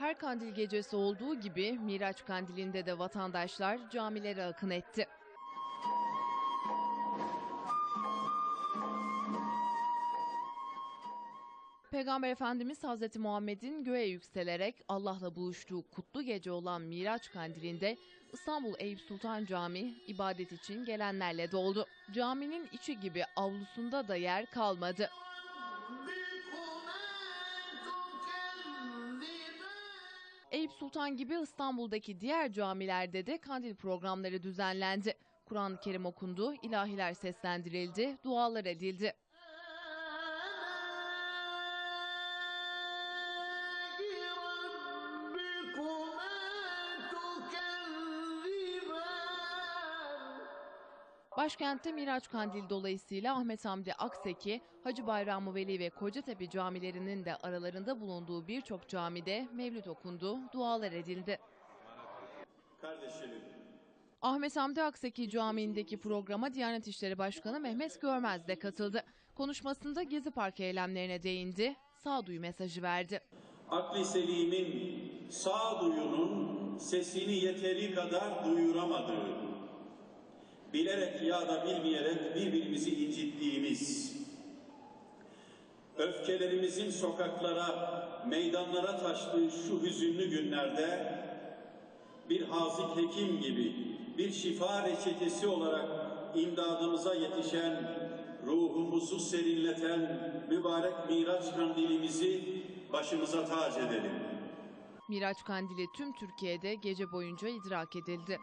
Her kandil gecesi olduğu gibi Miraç kandilinde de vatandaşlar camilere akın etti. Peygamber Efendimiz Hazreti Muhammed'in göğe yükselerek Allah'la buluştuğu kutlu gece olan Miraç kandilinde İstanbul Eyüp Sultan Camii ibadet için gelenlerle doldu. Caminin içi gibi avlusunda da yer kalmadı. Sultan gibi İstanbul'daki diğer camilerde de kandil programları düzenlendi. Kur'an-ı Kerim okundu, ilahiler seslendirildi, dualar edildi. Başkentte Miraç Kandili dolayısıyla Ahmet Hamdi Akseki, Hacı Bayramı Veli ve Kocatepe camilerinin de aralarında bulunduğu birçok camide mevlüt okundu, dualar edildi. Kardeşlerim, Ahmet Hamdi Akseki Camii'ndeki programa Diyanet İşleri Başkanı Mehmet Görmez de katıldı. Konuşmasında Gezi Parkı eylemlerine değindi, sağduyu mesajı verdi. akli selimin, sağduyunun sesini yeteri kadar duyuramadığı, bilerek ya da bilmeyerek birbirimizi incittiğimiz, öfkelerimizin sokaklara, meydanlara taştığı şu hüzünlü günlerde bir hazik hekim gibi bir şifa reçetesi olarak imdadımıza yetişen, ruhumuzu serinleten mübarek Miraç kandilimizi başımıza tac edelim. Miraç Kandili tüm Türkiye'de gece boyunca idrak edildi.